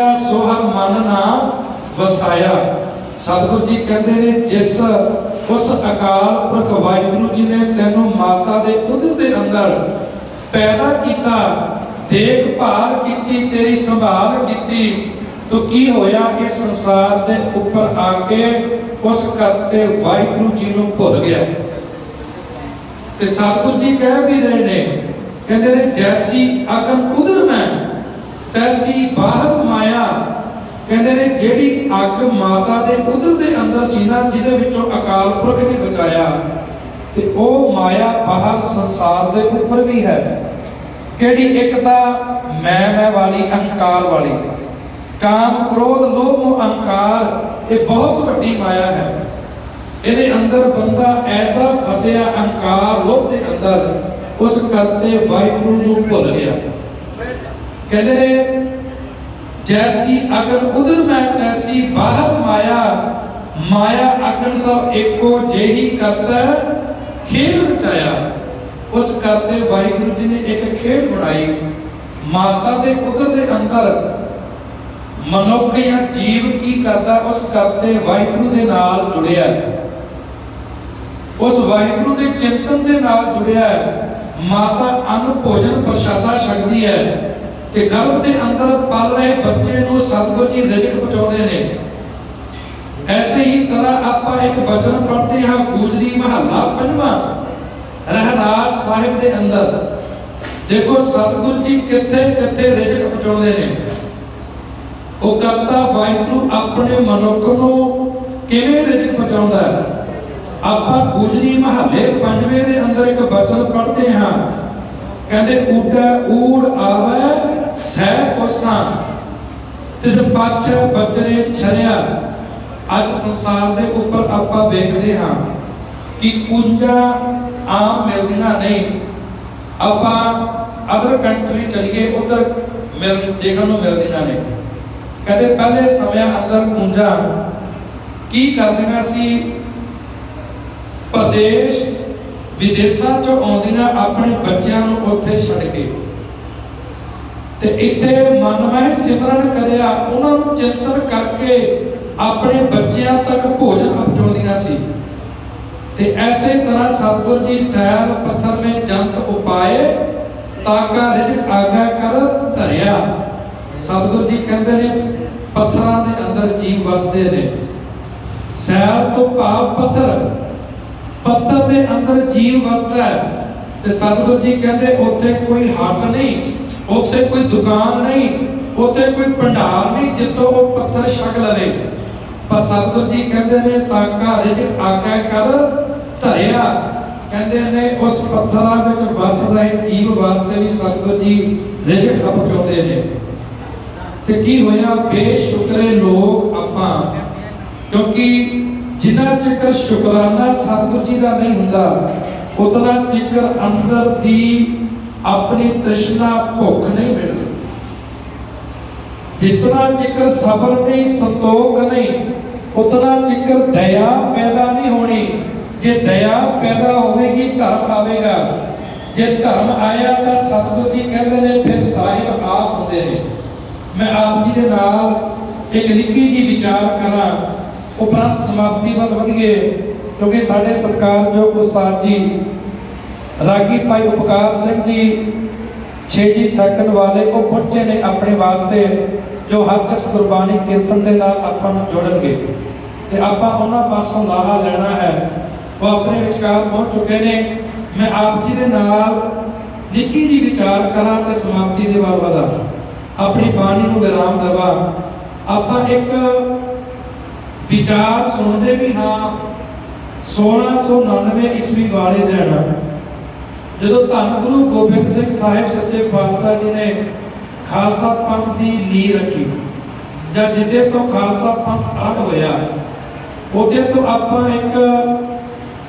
ਵਸਿਆ ਸੋ ਮਨ ਨਾ ਵਸਾਇਆ। ਸਤਿਗੁਰੂ ਜੀ ਕਹਿੰਦੇ ਨੇ, ਜਿਸ ਉਸ ਅਕਾਲ ਪੁਰਖ ਵਾਹਿਗੁਰੂ ਜੀ ਨੇ ਤੈਨੂੰ ਮਾਤਾ ਦੇ ਉਦਰ ਦੇ ਅੰਦਰ ਪੈਦਾ ਕੀਤਾ ਦੇਖਭਾਲ ਕੀਤੀ, ਤੇਰੀ ਸੰਭਾਲ ਕੀਤੀ, ਤੋ ਕੀ ਹੋਇਆ? ਇਸ ਸੰਸਾਰ ਦੇ ਉੱਪਰ ਆ ਕੇ ਉਸ ਕਰਤੇ ਵਾਹਿਗੁਰੂ ਜੀ ਨੂੰ ਭੁੱਲ ਗਿਆ। ਤੇ ਸਤਿਗੁਰੂ ਜੀ ਕਹਿ ਵੀ ਰਹੇ ਨੇ, ਕਹਿੰਦੇ ਨੇ, ਜੈਸੀ ਅਗਨ ਉਦਰ ਮੈਂ ਤੈਸੀ ਬਾਹਰ ਮਾਇਆ। ਕਹਿੰਦੇ ਨੇ ਜਿਹੜੀ ਅੱਗ ਮਾਤਾ ਦੇ ਉਦਰ ਦੇ ਅੰਦਰ ਸੀ ਨਾ, ਜਿਹਦੇ ਵਿੱਚੋਂ ਅਕਾਲ ਪੁਰਖ ਨੇ ਬਚਾਇਆ, ਤੇ ਉਹ ਮਾਇਆ ਬਾਹਰ ਸੰਸਾਰ ਦੇ ਉੱਪਰ ਵੀ ਹੈ। ਕਿਹੜੀ ਇੱਕ ਤਾਂ ਮੈਂ ਮੈਂ ਵਾਲੀ, ਅਹੰਕਾਰ ਵਾਲੀ। ਕਾਮ, ਕ੍ਰੋਧ, ਲੋਭ ਮੋਹ ਅਹੰਕਾਰ, ਇਹ ਬਹੁਤ ਵੱਡੀ ਮਾਇਆ ਹੈ। ਇਹਦੇ ਅੰਦਰ ਬੰਦਾ ਐਸਾ ਫਸਿਆ, ਅਹੰਕਾਰ, ਲੋਭ ਦੇ ਅੰਦਰ, ਉਸ ਕਰਤੇ ਵਾਹਿਗੁਰੂ ਨੂੰ ਭੁੱਲ ਗਿਆ। ਕਹਿੰਦੇ ਨੇ, ਜੈਸੀ ਅਗਨ ਉਦਰ ਮੈਂ ਤੈਸੀ, ਬਾਹਰ ਮਾਇਆ ਮਾਇਆ ਅਗਨ ਸਭ ਏਕੋ ਜਿਹੀ ਕਰਤਾ ਖੇਲ ਰਚਾਇਆ। ਉਸ ਕਰਤੇ ਵਾਹਿਗੁਰੂ ਜੀ ਨੇ ਇੱਕ ਖੇਡ ਬਣਾਈ, ਮਾਤਾ ਦੇ ਉਦਰ ਦੇ ਅੰਦਰ। ਮਨੁੱਖ ਜਾਂ ਜੀਵ ਕੀ ਕਰਦਾ, ਉਸ ਕਰਤੇ ਵਾਹਿਗੁਰੂ ਦੇ ਨਾਲ ਜੁੜਿਆ ਉਸ ਵਾਹਿਗੁਰੂ ਦੇ ਚਿੰਤਨ ਦੇ ਨਾਲ ਜੁੜਿਆ ਮਾਤਾ ਅੰਨ ਭੋਜਨ ਪ੍ਰਸ਼ਾਦਾ ਛਕਦੀ ਹੈ। ਤੇ ਗਰਭ ਦੇ ਅੰਦਰ ਪਲ ਰਹੇ ਬੱਚੇ ਨੂੰ ਸਤਿਗੁਰ ਜੀ ਰਿਜ਼ਕ ਪਹੁੰਚਾਉਂਦੇ ਨੇ। ਐਸੇ ਹੀ ਤਰ੍ਹਾਂ ਆਪਾਂ ਇੱਕ ਬਚਨ ਪੜ੍ਹਦੇ ਹਾਂ ਗੂਜਰੀ ਮਹੱਲਾ ਪੰਜਵਾਂ। ਰਹਿਰਾਜ ਸਾਹਿਬ ਦੇ ਅੰਦਰ। ਦੇਖੋ, ਸਤਿਗੁਰ ਜੀ ਕਿੱਥੇ ਕਿੱਥੇ ਰਿਜ਼ਕ ਪਹੁੰਚਾਉਂਦੇ ਨੇ। ਉਹ ਕਰਤਾ ਵਾਹਿਗੁਰੂ ਆਪਣੇ ਮਨੁੱਖ ਨੂੰ ਕਿਵੇਂ ਰਿਜ਼ਕ ਪਹੁੰਚਾਉਂਦਾ ਹੈ? ਆਪਾਂ ਗੁਜਰੀ ਮਹੱਲੇ ਪੰਜਵੇਂ ਦੇ ਅੰਦਰ ਇੱਕ ਬਚਨ ਪੜ੍ਹਦੇ ਹਾਂ। ਕਹਿੰਦੇ ਊੜਾ ਊੜ ਤਿਸ ਪਛ ਬਚਰੇ ਛਰਿਆ ਅੱਜ ਸੰਸਾਰ ਦੇ ਉੱਪਰ ਆਪਾਂ ਵੇਖਦੇ ਹਾਂ ਕਿ ਕੁੰਜਾ ਆਮ ਮਿਲਦੀਆਂ ਨਹੀਂ। ਆਪਾਂ ਅਦਰ ਕੰਟਰੀ ਚਲੀਏ, ਉਧਰ ਮਿਲ, ਦੇਖਣ ਨੂੰ ਮਿਲਦੀਆਂ ਨੇ। ਕਹਿੰਦੇ ਪਹਿਲੇ ਸਮਿਆਂ ਅੰਦਰ ਕੁੰਜਾ ਕੀ ਕਰਦੀਆਂ ਸੀ? ਪ੍ਰਦੇਸ਼ ਵਿਦੇਸ਼ਾਂ ਚੋਂ ਆਉਂਦੀਆਂ ਆਪਣੇ ਬੱਚਿਆਂ ਨੂੰ ਉੱਥੇ ਛੱਡ ਕੇ। ਤੇ ਇੱਥੇ ਮਨਮੈ ਸਿਮਰਨ ਕਰਿਆ, ਉਹਨਾਂ ਨੂੰ ਚਿੰਤਨ ਕਰਕੇ ਆਪਣੇ ਬੱਚਿਆਂ ਤੱਕ ਭੋਜਨ ਪਹੁੰਚਾਉਂਦੀਆਂ ਸੀ। ਤੇ ਐਸੇ ਤਰ੍ਹਾਂ ਸਤਿਗੁਰ ਜੀ ਸੈਲ ਪੱਥਰ ਮੇ ਜੰਤ ਉਪਾਏ ਤਾਕਾ ਰਿਜਕ ਆਗਾ ਕਰ ਧਰਿਆ। ਸਤਿਗੁਰ ਜੀ ਕਹਿੰਦੇ ਨੇ, ਪੱਥਰਾਂ ਦੇ ਅੰਦਰ ਜੀਵ ਵਸਦੇ ਨੇ। ਸੈਰ ਤੋਂ ਭਾਵ ਪੱਥਰ ਪੱਥਰ ਦੇ ਅੰਦਰ ਜੀਵ ਵਸਦਾ ਹੈ। ਤੇ ਸਤਿਗੁਰ ਜੀ ਕਹਿੰਦੇ, ਉੱਥੇ ਕੋਈ ਹੱਟ ਨਹੀਂ। ਉੱਥੇ ਕੋਈ ਦੁਕਾਨ ਨਹੀਂ, ਉੱਥੇ ਕੋਈ ਭੰਡਾਰ ਨਹੀਂ ਜਿੱਥੋਂ ਉਹ ਪੱਥਰ ਛਕ ਲਵੇ। ਪਰ ਸਤਿਗੁਰ ਜੀ ਕਹਿੰਦੇ ਨੇ ਤਾਕਾ ਰਿਜਕ ਆਗਾ ਕਰ, ਧਰਿਆ। ਕਹਿੰਦੇ ਨੇ, ਉਸ ਪੱਥਰਾਂ ਵਿੱਚ ਵਸ ਰਹੇ ਜੀਵ ਵਾਸਤੇ ਵੀ ਸਤਿਗੁਰ ਜੀ ਰਿਜਕ ਪਹੁੰਚਾਉਂਦੇ ਨੇ। ਤੇ ਕੀ ਹੋਇਆ? ਬੇਸ਼ੁਕਰੇ ਲੋਕ ਆਪਾਂ, ਕਿਉਂਕਿ ਜਿੰਨਾ ਚਿਕਰ ਸ਼ੁਕਰਾਨਾ ਸਤਿਗੁਰੂ ਜੀ ਦਾ ਨਹੀਂ ਹੁੰਦਾ, ਉਤਨਾ ਚਿਕਰ ਅੰਦਰ ਦੀ ਆਪਣੀ ਤ੍ਰਿਸ਼ਨਾ ਭੁੱਖ ਨਹੀਂ ਮਿਲਦੀ ਜਿਤਨਾ ਚਿਕਰ ਸਬਰ ਨਹੀਂ, ਸੰਤੋਖ ਨਹੀਂ, ਉਤਨਾ ਚਿਕਰ ਦਇਆ ਪੈਦਾ ਨਹੀਂ ਹੋਣੀ। ਜੇ ਦਇਆ ਪੈਦਾ ਹੋਵੇਗੀ, ਧਰਮ ਆਵੇਗਾ। ਜੇ ਧਰਮ ਆਇਆ ਤਾਂ ਸਤਿਗੁਰੂ ਜੀ ਕਹਿੰਦੇ ਨੇ, ਫਿਰ ਸਾਹਿਬ ਆਪ ਹੁੰਦੇ ਨੇ। ਮੈਂ ਆਪ ਜੀ ਦੇ ਨਾਲ ਇੱਕ ਨਿੱਕੀ ਜੀ ਵਿਚਾਰ ਕਰਾਂ। ਉਪਰੰਤ ਸਮਾਪਤੀ ਵੱਲ ਵਧੀਏ, ਕਿਉਂਕਿ ਸਾਡੇ ਸਰਕਾਰ ਜੋ ਉਸਤਾਦ ਜੀ ਰਾਗੀ ਭਾਈ ਉਪਕਾਰ ਸਿੰਘ ਜੀ 6 ਜੀ ਸੈਕੰਡ ਵਾਲੇ, ਉਹ ਪਹੁੰਚੇ ਨੇ ਆਪਣੇ ਵਾਸਤੇ, ਜੋ ਹੱਥ ਇਸ ਕੁਰਬਾਨੀ ਕੀਰਤਨ ਦੇ ਨਾਲ ਆਪਾਂ ਨੂੰ ਜੋੜਨਗੇ। ਤੇ ਆਪਾਂ ਉਹਨਾਂ ਪਾਸੋਂ ਲਾਹਾ ਲੈਣਾ ਹੈ। ਉਹ ਆਪਣੇ ਵਿਚਾਰ ਪਹੁੰਚ ਚੁੱਕੇ ਨੇ। ਮੈਂ ਆਪ ਜੀ ਦੇ ਨਾਲ ਨਿੱਕੀ ਜੀ ਵਿਚਾਰ ਕਰਾਂ ਤੇ ਸਮਾਪਤੀ ਦੇ ਵੱਲ ਵਧਾਂ ਆਪਣੀ ਬਾਣੀ ਨੂੰ ਵਿਰਾਮ ਦੇਵਾਂ। ਆਪਾਂ ਇੱਕ ਵਿਚਾਰ ਸੁਣਦੇ ਵੀ ਹਾਂ 1699 ਈਸਵੀ ਵਾਲੇ ਦਿਨ ਜਦੋਂ ਧੰਨ ਗੁਰੂ ਗੋਬਿੰਦ ਸਿੰਘ ਸਾਹਿਬ ਸੱਚੇ ਪਾਤਸ਼ਾਹ ਜੀ ਨੇ ਖਾਲਸਾ ਪੰਥ ਦੀ ਨੀਂਹ ਰੱਖੀ ਜਾਂ ਜਿੱਦੇ ਤੋਂ ਖਾਲਸਾ ਪੰਥ ਆਰੰਭ ਹੋਇਆ, ਉਹਦੇ ਤੋਂ ਆਪਾਂ ਇੱਕ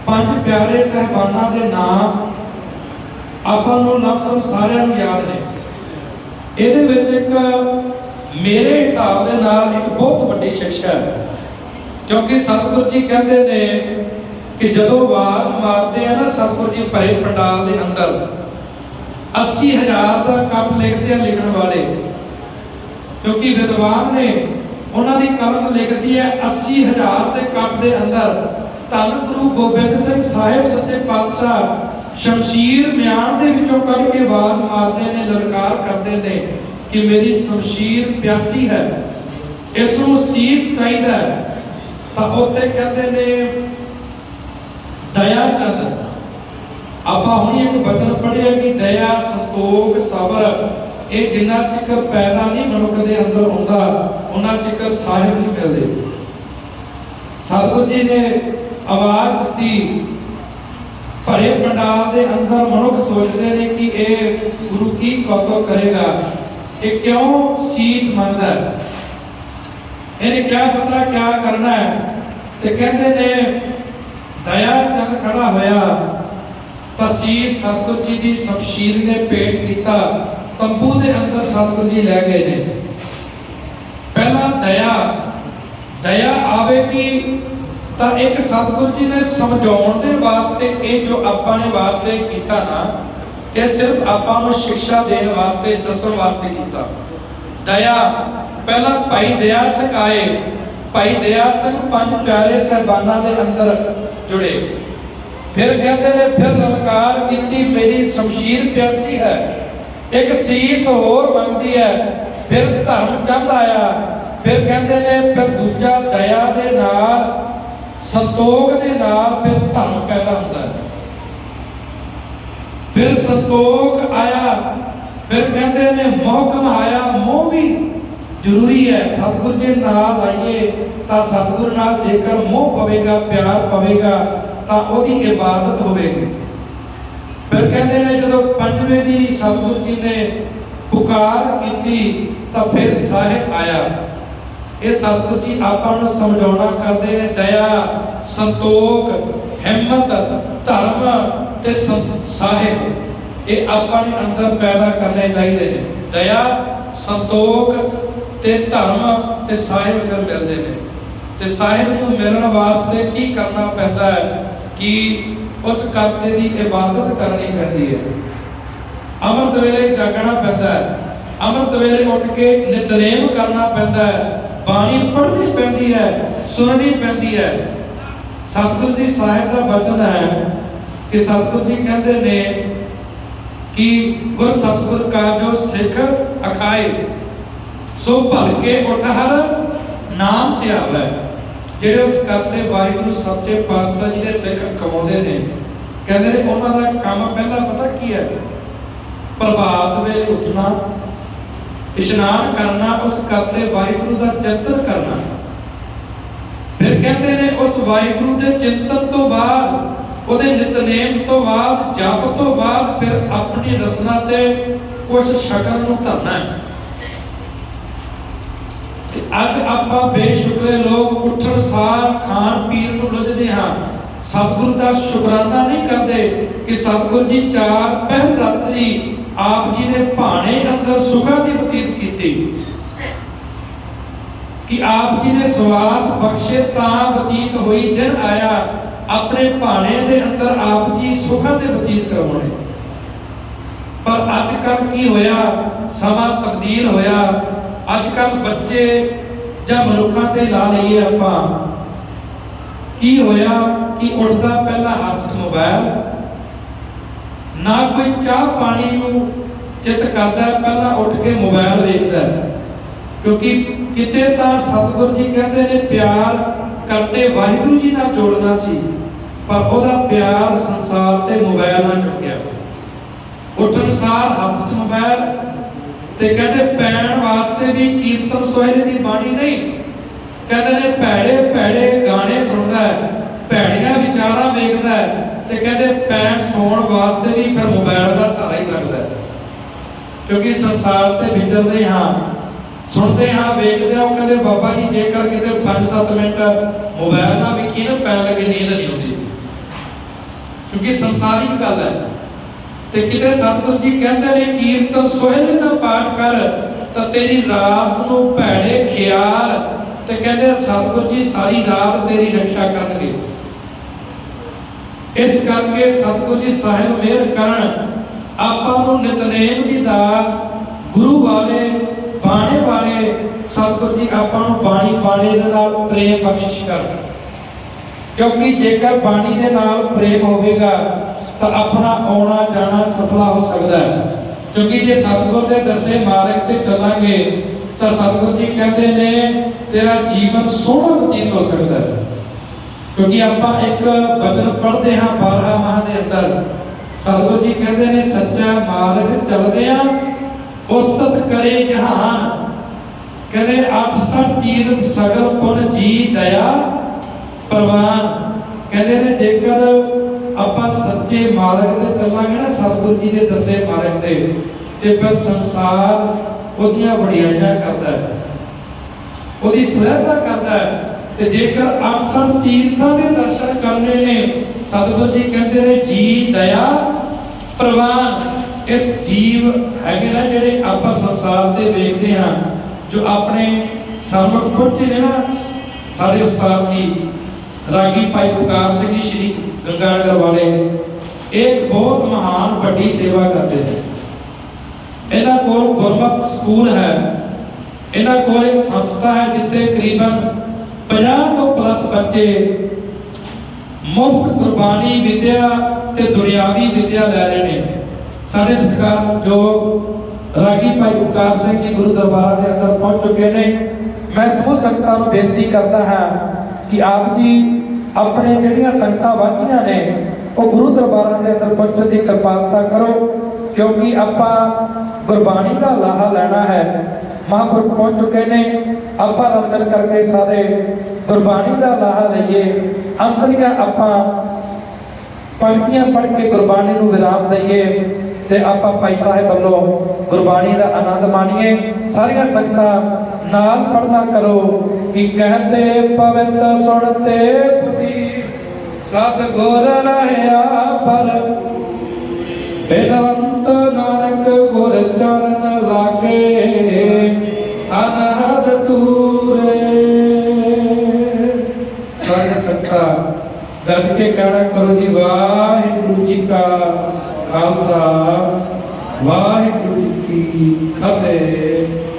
ਪੰਜ ਪਿਆਰੇ ਸਹਿਬਾਨਾਂ ਦੇ ਨਾਮ ਆਪਾਂ ਨੂੰ ਲਫ਼ਜ਼ਮ ਸਾਰਿਆਂ ਨੂੰ ਯਾਦ ਨੇ। ਇਹਦੇ ਵਿੱਚ ਇੱਕ ਮੇਰੇ ਹਿਸਾਬ ਦੇ ਨਾਲ ਇੱਕ ਬਹੁਤ ਵੱਡੀ ਸ਼ਿਕਸ਼ਾ ਹੈ, ਕਿਉਂਕਿ ਸਤਿਗੁਰੂ ਜੀ ਕਹਿੰਦੇ ਨੇ ਕਿ ਜਦੋਂ ਆਵਾਜ਼ ਮਾਰਦੇ ਆ ਨਾ ਸਤਿਗੁਰੂ ਜੀ ਭਰੇ ਪੰਡਾਲ ਦੇ ਅੰਦਰ 80000 ਦਾ ਕੱਟ ਲਿਖਦੇ ਆ ਲਿਖਣ ਵਾਲੇ। ਕਿਉਂਕਿ ਵਿਦਵਾਨ ਨੇ ਉਹਨਾਂ ਦੀ ਕਲਮ ਲਿਖਦੀ ਹੈ 80000 ਦੇ ਕੱਟ ਦੇ ਅੰਦਰ। ਧੰਨ ਗੁਰੂ ਗੋਬਿੰਦ ਸਿੰਘ ਸਾਹਿਬ ਸੱਚੇ ਪਾਤਸ਼ਾਹ ਸ਼ਮਸ਼ੀਰ ਮਿਆਨ ਦੇ ਵਿੱਚੋਂ ਕੱਢ ਕੇ ਆਵਾਜ਼ ਮਾਰਦੇ ਨੇ, ਲਲਕਾਰ ਕਰਦੇ ਨੇ ਕਿ ਮੇਰੀ ਸ਼ਮਸ਼ੀਰ ਪਿਆਸੀ ਹੈ, ਇਸ ਨੂੰ ਸੀਸ ਚਾਹੀਦਾ ਤਾਂ ਉੱਥੇ ਕਹਿੰਦੇ ਨੇ ਦਇਆ ਚੰਦ ਆਪਾਂ ਹੁਣੀ ਇੱਕ ਬਚਨ ਪੜ੍ਹਿਆ ਕਿ ਦਇਆ, ਸੰਤੋਖ, ਸਬਰ, ਇਹ ਜਿੰਨਾ ਚਿਕਰ ਪੈਦਾ ਨਹੀਂ ਮਨੁੱਖ ਦੇ ਅੰਦਰ ਹੁੰਦਾ, ਉਹਨਾਂ ਚਿਕਰ ਸਾਹਿਬ ਨਹੀਂ ਮਿਲਦੇ। ਸਤਿਗੁਰੂ ਜੀ ਨੇ ਆਵਾਜ਼ ਦਿੱਤੀ, ਭਰੇ ਪੰਡਾਲ ਦੇ ਅੰਦਰ ਮਨੁੱਖ ਸੋਚਦੇ ਨੇ ਕਿ ਇਹ ਗੁਰੂ ਕੀ ਕੌਤਕ ਕਰੇਗਾ ਇਹ ਕਿਉਂ ਸੀਸ ਮੰਗਦਾ ਇਹਨੇ ਕਿਆ ਪਤਾ ਕਿਆ ਕਰਨਾ ਹੈ? ਤੇ ਕਹਿੰਦੇ ਨੇ, ਦਇਆ ਚੰਦ ਹੋਇਆ। ਤਸੀਰ ਸਤਿਗੁਰ ਜੀ ਦੀ ਸ਼ਮਸ਼ੀਰ ਨੇ ਪੇਟ ਕੀਤਾ। ਤੰਬੂ ਦੇ ਅੰਦਰ ਸਤਿਗੁਰ ਜੀ ਲੈ ਗਏ ਨੇ। ਪਹਿਲਾਂ ਦਇਆ ਦਇਆ ਆਵੇਗੀ ਤਾਂ ਇੱਕ ਸਤਿਗੁਰ ਜੀ ਨੇ ਸਮਝਾਉਣ ਦੇ ਵਾਸਤੇ ਇਹ ਜੋ ਆਪਾਂ ਨੇ ਵਾਸਤੇ ਕੀਤਾ ਨਾ, ਇਹ ਸਿਰਫ ਆਪਾਂ ਨੂੰ ਸਿੱਖਿਆ ਦੇਣ ਵਾਸਤੇ, ਦੱਸਣ ਵਾਸਤੇ ਕੀਤਾ। ਦਇਆ, ਪਹਿਲਾਂ ਭਾਈ ਦਇਆ ਸਿੰਘ ਆਏ। ਭਾਈ ਦਇਆ ਸਿੰਘ ਪੰਜ ਪਿਆਰੇ ਸਹਿਬਾਨਾਂ ਦੇ ਅੰਦਰ ਜੁੜੇ। ਫਿਰ ਕਹਿੰਦੇ ਨੇ, ਫਿਰ ਲਲਕਾਰ ਕੀਤੀ ਮੇਰੀ ਸ਼ਮਸ਼ੀਰ ਪਿਆਸੀ ਹੈ। ਇੱਕ ਸੀਸ ਹੋਰ ਮੰਗਦੀ ਹੈ। ਫਿਰ ਧਰਮ ਚੰਦ ਆਇਆ। ਫਿਰ ਕਹਿੰਦੇ ਨੇ, ਫਿਰ ਦੂਜਾ ਦਇਆ ਦੇ ਨਾਲ, ਸੰਤੋਖ ਦੇ ਨਾਲ ਫਿਰ ਧਰਮ ਪੈਦਾ ਹੁੰਦਾ ਹੈ। ਫਿਰ ਸੰਤੋਖ ਆਇਆ। ਫਿਰ ਕਹਿੰਦੇ ਨੇ ਮੋਹਕਮ ਆਇਆ, ਮੋਹ ਵੀ ਜ਼ਰੂਰੀ ਹੈ। ਸਤਿਗੁਰ ਦੇ ਨਾਲ ਆਈਏ ਤਾਂ ਸਤਿਗੁਰ ਨਾਲ ਜੇਕਰ ਮੋਹ ਪਵੇਗਾ, ਪਿਆਰ ਪਵੇਗਾ ਤਾਂ ਉਹਦੀ ਇਬਾਦਤ ਹੋਵੇਗੀ। ਫਿਰ ਕਹਿੰਦੇ ਨੇ ਜਦੋਂ ਪੰਜਵੇਂ ਦੀ ਸਤਿਗੁਰੂ ਜੀ ਨੇ ਪੁਕਾਰ ਕੀਤੀ, ਤਾਂ ਫਿਰ ਸਾਹਿਬ ਆਇਆ। ਇਹ ਸਤਿਗੁਰੂ ਜੀ ਆਪਾਂ ਨੂੰ ਸਮਝਾਉਣਾ ਕਰਦੇ ਨੇ, ਦਇਆ, ਸੰਤੋਖ, ਹਿੰਮਤ, ਧਰਮ ਤੇ ਸਾਹਿਬ, ਇਹ ਆਪਾਂ ਨੇ ਅੰਦਰ ਪੈਦਾ ਕਰਨੇ ਚਾਹੀਦੇ ਨੇ। ਦਇਆ, ਸੰਤੋਖ ਤੇ ਧਰਮ ਤੇ ਸਾਹਿਬ ਫਿਰ ਮਿਲਦੇ ਨੇ। ਤੇ ਸਾਹਿਬ ਨੂੰ ਮਿਲਣ ਵਾਸਤੇ ਕੀ ਕਰਨਾ ਪੈਂਦਾ ਹੈ? ਕਿ ਉਸ ਕਰਤੇ ਦੀ ਇਬਾਦਤ ਕਰਨੀ ਪੈਂਦੀ ਹੈ। ਅੰਮ੍ਰਿਤ ਵੇਲੇ ਜਾਗਣਾ ਪੈਂਦਾ ਹੈ। ਅੰਮ੍ਰਿਤ ਵੇਲੇ ਉੱਠ ਕੇ ਨਿਤਨੇਮ ਕਰਨਾ ਪੈਂਦਾ ਹੈ। ਬਾਣੀ ਪੜ੍ਹਨੀ ਪੈਂਦੀ ਹੈ, ਸੁਣਨੀ ਪੈਂਦੀ ਹੈ। ਸਤਿਗੁਰੂ ਜੀ ਸਾਹਿਬ ਦਾ ਬਚਨ ਹੈ ਕਿ ਸਤਿਗੁਰੂ ਜੀ ਕਹਿੰਦੇ ਨੇ ਕਿ ਗੁਰ ਸਤਿਗੁਰ ਕਾ ਜੋ ਸਿੱਖ ਅਖਾਏ, ਸੋ ਭਰ ਕੇ ਉਠ ਹਰ ਨਾਮ ਧਿਆਵੈ। ਜਿਹੜੇ ਉਸ ਕਰਤੇ ਵਾਹਿਗੁਰੂ ਸੱਚੇ ਪਾਤਸ਼ਾਹ ਜੀ ਦੇ ਸਿੱਖ ਕਮਾਉਂਦੇ ਨੇ, ਕਹਿੰਦੇ ਨੇ ਉਹਨਾਂ ਦਾ ਕੰਮ ਪਹਿਲਾਂ ਪਤਾ ਕੀ ਹੈ? ਪ੍ਰਭਾਤ ਵੇਲੇ ਉੱਠਣਾ, ਇਸ਼ਨਾਨ ਕਰਨਾ, ਉਸ ਕਰਤੇ ਵਾਹਿਗੁਰੂ ਦਾ ਚਿੰਤਨ ਕਰਨਾ। ਫਿਰ ਕਹਿੰਦੇ ਨੇ ਉਸ ਵਾਹਿਗੁਰੂ ਦੇ ਚਿੰਤਨ ਤੋਂ ਬਾਅਦ, ਉਹਦੇ ਨਿਤਨੇਮ ਤੋਂ ਬਾਅਦ, ਜਪ ਤੋਂ ਬਾਅਦ ਫਿਰ ਆਪਣੀ ਰਸਨਾ ਤੇ ਕੁਝ ਸ਼ਕਲ ਨੂੰ ਧਰਨਾ ਹੈ। ਤੇ ਅੱਜ ਆਪਾਂ ਬੇਸ਼ੁਕਰੇ ਲੋਕ ਉੱਠਣ ਸਾਰ ਖਾਣ ਪੀਣ ਨੂੰ ਲੁੱਝਦੇ ਹਾਂ। ਸਤਿਗੁਰੂ ਦਾ ਸ਼ੁਕਰਾਨਾ ਨਹੀਂ ਕਰਦੇ ਕਿ ਸਤਿਗੁਰੂ ਜੀ ਚਾਰ ਪਹਿਰ ਰਾਤਰੀ ਆਪ ਜੀ ਨੇ ਭਾਣੇ ਅੰਦਰ ਸੁਖਾਂ ਦੀ ਬਤੀਤ ਕੀਤੀ। ਕਿ ਆਪ ਜੀ ਨੇ ਸਵਾਸ ਬਖਸ਼ੇ ਤਾਂ ਬਤੀਤ ਹੋਈ ਦਿਨ ਆਇਆ, ਆਪਣੇ ਭਾਣੇ ਦੇ ਅੰਦਰ ਆਪ ਜੀ ਸੁਖਾ ਦੇ ਬਤੀਤ ਕਰਵਾਉਣੇ ਪਰ ਅੱਜ ਕੱਲ ਕੀ ਹੋਇਆ? ਸਮਾਂ ਤਬਦੀਲ ਹੋਇਆ। ਅੱਜ ਕੱਲ ਬੱਚੇ ਜਾਂ ਮਨੁੱਖਾਂ ਤੇ ਲਾ ਲਈਏ ਆਪਾਂ, ਕੀ ਹੋਇਆ, ਕਿ ਉੱਠਦਾ ਪਹਿਲਾਂ ਹੱਥ 'ਚ ਮੋਬਾਈਲ ਨਾ ਕੋਈ ਚਾਹ ਪਾਣੀ ਨੂੰ ਚਿੱਤ ਕਰਦਾ, ਪਹਿਲਾਂ ਉੱਠ ਕੇ ਮੋਬਾਈਲ ਵੇਖਦਾ ਕਿਉਂਕਿ ਕਿਤੇ ਤਾਂ ਸਤਿਗੁਰੂ ਜੀ ਕਹਿੰਦੇ ਨੇ, ਪਿਆਰ ਕਰਤੇ ਵਾਹਿਗੁਰੂ ਜੀ ਨਾਲ ਜੋੜਨਾ ਸੀ, ਪਰ ਉਹਦਾ ਪਿਆਰ ਸੰਸਾਰ ਤੇ ਮੋਬਾਈਲ ਨਾਲ ਚੁੱਕਿਆ। ਉੱਠਣ ਸਾਰ ਹੱਥ 'ਚ ਮੋਬਾਈਲ ਤੇ ਕਹਿੰਦੇ ਪੈਣ ਵਾਸਤੇ ਵੀ ਕੀਰਤਨ ਸੋਹਿਲੇ ਦੀ ਬਾਣੀ ਨਹੀਂ। ਕਹਿੰਦੇ ਨੇ ਭੈੜੇ ਭੈੜੇ ਗਾਣੇ ਸੁਣਦਾ ਹੈ, ਭੈੜੀਆਂ ਵਿਚਾਰਾਂ ਵੇਖਦਾ ਹੈ ਤੇ ਕਹਿੰਦੇ ਪੈਣ ਸੌਣ ਵਾਸਤੇ ਵੀ ਫਿਰ ਮੋਬਾਈਲ ਦਾ ਸਹਾਰਾ ਹੀ ਲੱਗਦਾ ਹੈ। ਕਿਉਂਕਿ ਸੰਸਾਰ ਤੇ ਵਿਚਰਦੇ ਹਾਂ, ਸੁਣਦੇ ਹਾਂ, ਵੇਖਦੇ ਹਾਂ ਕਹਿੰਦੇ ਬਾਬਾ ਜੀ, ਜੇਕਰ ਕਿਤੇ 5-7 ਮਿੰਟ ਮੋਬਾਈਲ ਨਾਲ ਵੇਖੀ ਨਾ ਪੈਣ ਲੱਗੇ ਨੀਂਦ ਨਹੀਂ ਆਉਂਦੀ। ਕਿਉਂਕਿ ਸੰਸਾਰਿਕ ਗੱਲ ਹੈ। ਤੇ ਕਿਤੇ ਸਤਿਗੁਰੂ ਜੀ ਕਹਿੰਦੇ ਨੇ, ਕੀਰਤਨ ਸੋਹਿਲੇ ਦਾ ਪਾਠ ਕਰ, ਤਾਂ ਤੇਰੀ ਰਾਤ ਨੂੰ ਭੈੜੇ ਖਿਆਲ। ਤੇ ਕਹਿੰਦੇ ਸਤਿਗੁਰੂ ਜੀ, ਸਾਰੀ ਰਾਤ ਤੇਰੀ ਰੱਖਿਆ ਕਰਨਗੇ। ਇਸ ਕਰਕੇ ਸਤਿਗੁਰੂ ਜੀ, ਸਾਹਿਬ ਮਿਹਰ ਕਰਨ, ਆਪਾਂ ਨੂੰ ਨਿਤਨੇਮ ਦੀ ਦਾਤ, ਗੁਰੂ ਬਾਰੇ ਬਾਣੇ ਬਾਰੇ ਸਤਿਗੁਰੂ ਜੀ, ਆਪਾਂ ਨੂੰ ਬਾਣੀ ਬਾਣੇ ਦੇ ਨਾਲ ਪ੍ਰੇਮ ਬਖਸ਼ਿਸ਼ ਕਰਨ। ਕਿਉਂਕਿ ਜੇਕਰ ਬਾਣੀ ਦੇ ਨਾਲ ਪ੍ਰੇਮ ਹੋਵੇਗਾ ਤਾਂ ਆਪਣਾ ਆਉਣਾ ਜਾਣਾ ਸਫਲਾ ਹੋ ਸਕਦਾ ਹੈ। ਕਿਉਂਕਿ ਜੇ ਸਤਿਗੁਰ ਦੇ ਦੱਸੇ ਮਾਰਗ ਤੇ ਚੱਲਾਂਗੇ, ਤਾਂ ਸਤਿਗੁਰ ਜੀ ਕਹਿੰਦੇ ਨੇ, ਤੇਰਾ ਜੀਵਨ ਸੋਹਣਾ ਬਤੀਤ ਹੋ ਸਕਦਾ ਹੈ। ਕਿਉਂਕਿ ਆਪਾਂ ਇੱਕ ਬਚਨ ਪੜ੍ਹਦੇ ਹਾਂ 12 ਮਾਹ ਦੇ ਅੰਦਰ। ਸਤਿਗੁਰੂ ਜੀ ਕਹਿੰਦੇ ਨੇ, ਸੱਚਾ ਮਾਰਗ ਚੱਲਦੇ ਆ ਉਸਤਤ ਕਰੇ ਜਹਾਨ। ਕਹਿੰਦੇ 68 ਤੀਰਥ ਸਗਲ ਪੁਨ ਜੀ ਦਇਆ ਪ੍ਰਵਾਨ। ਕਹਿੰਦੇ ਨੇ, ਜੇਕਰ ਆਪਾਂ ਸੱਚੇ ਮਾਰਗ ਤੇ ਚੱਲਾਂਗੇ ਨਾ ਸਤਿਗੁਰੂ ਜੀ ਦੇ ਦੱਸੇ ਮਾਰਗ ਤੇ ਤੇ ਫਿਰ ਸੰਸਾਰ ਉਹਦੀਆਂ ਵਡਿਆਈਆਂ ਕਰਦਾ ਹੈ। ਉਹਦੀ ਸੁਰਤਾ ਕਰਦਾ ਹੈ। ਤੇ ਜੇਕਰ 68 ਤੀਰਥਾਂ ਦੇ ਦਰਸ਼ਨ ਕਰਨੇ ਨੇ, ਸਤਿਗੁਰੂ ਜੀ ਕਹਿੰਦੇ ਨੇ, ਜੀ ਦਇਆ ਪ੍ਰਵਾਨ। ਇਸ ਜੀਵ ਹੈਗੇ ਨਾ ਜਿਹੜੇ ਆਪਾਂ ਸੰਸਾਰ ਤੇ ਵੇਖਦੇ ਹਾਂ, ਜੋ ਆਪਣੇ ਸਾਹਮਣੇ ਪਹੁੰਚੇ ਨੇ ਨਾ, ਸਾਡੇ ਉਸਤਾਦ ਜੀ, ਰਾਗੀ ਭਾਈ ਪੁਕਾਰ ਸਿੰਘ ਜੀ, ਸ਼੍ਰੀ ਗੰਗਾਨਗਰ ਵਾਲੇ, ਇਹ ਬਹੁਤ ਮਹਾਨ ਵੱਡੀ ਸੇਵਾ ਕਰਦੇ ਨੇ। ਇਹਨਾਂ ਕੋਲ ਗੁਰਮਤ ਸਕੂਲ ਹੈ। ਇਹਨਾਂ ਕੋਲ ਇੱਕ ਸੰਸਥਾ ਹੈ ਜਿੱਥੇ ਕਰੀਬਨ 50 ਤੋਂ ਪਲੱਸ ਬੱਚੇ ਮੁਫਤ ਕੁਰਬਾਨੀ, ਵਿਦਿਆ ਤੇ ਦੁਨਿਆਵੀ ਵਿਦਿਆ ਲੈ ਰਹੇ ਨੇ। ਸਾਡੇ ਸਤਿਕਾਰ ਜੋ ਰਾਗੀ ਭਾਈ ਉਕਾਰ ਸਿੰਘ ਜੀ ਗੁਰੂ ਦਰਬਾਰ ਦੇ ਅੰਦਰ ਪਹੁੰਚ ਚੁੱਕੇ ਨੇ। ਮੈਂ ਸਮੂਹ ਸੰਗਤਾਂ ਨੂੰ ਬੇਨਤੀ ਕਰਦਾ ਹਾਂ ਕਿ ਆਪ ਜੀ ਆਪਣੇ ਜਿਹੜੀਆਂ ਸੰਗਤਾਂ ਵਾਂਝੀਆਂ ਨੇ, ਉਹ ਗੁਰੂ ਦਰਬਾਰਾਂ ਦੇ ਅੰਦਰ ਪਹੁੰਚਣ ਦੀ ਕਿਰਪਾਲਤਾ ਕਰੋ, ਕਿਉਂਕਿ ਆਪਾਂ ਗੁਰਬਾਣੀ ਦਾ ਲਾਹਾ ਲੈਣਾ ਹੈ। ਮਹਾਂਪੁਰਖ ਪਹੁੰਚ ਚੁੱਕੇ ਨੇ, ਆਪਾਂ ਰਲ ਕਰਕੇ ਸਾਰੇ ਗੁਰਬਾਣੀ ਦਾ ਲਾਹਾ ਲਈਏ। ਅੰਤਰੀਆਂ ਆਪਾਂ ਪੰਕਤੀਆਂ ਪੜ੍ਹ ਕੇ ਗੁਰਬਾਣੀ ਨੂੰ ਵਿਰਾਮ ਦਈਏ ਤੇ ਆਪਾਂ ਭਾਈ ਸਾਹਿਬ ਵੱਲੋਂ ਗੁਰਬਾਣੀ ਦਾ ਆਨੰਦ ਮਾਣੀਏ। ਸਾਰੀਆਂ ਸੰਗਤਾਂ ਨਾਲ ਪੜਨਾ ਕਰੋ ਕਿ ਕਹਤੇ ਪਵਿੱਤ ਸੁਣਤੇ ਸਤ ਗੁਰ ਰਹਿਆ ਪਰ ਬੇਨਵੰਤ ਨਾਨਕ ਗੁਰ ਚਰਨ ਲਾਗੇ ਅਨਹਦ ਤੂਰੇ। ਸਾਰੇ ਸੰਗਤਾਂ ਗੱਜ ਕੇ ਕਹਿਣਾ ਕਰੋ ਜੀ, ਵਾਹਿਗੁਰੂ ਜੀ ਕਾ ਖਾਲਸਾ, ਵਾਹਿਗੁਰੂ ਜੀ ਕੀ ਫਤਿਹ।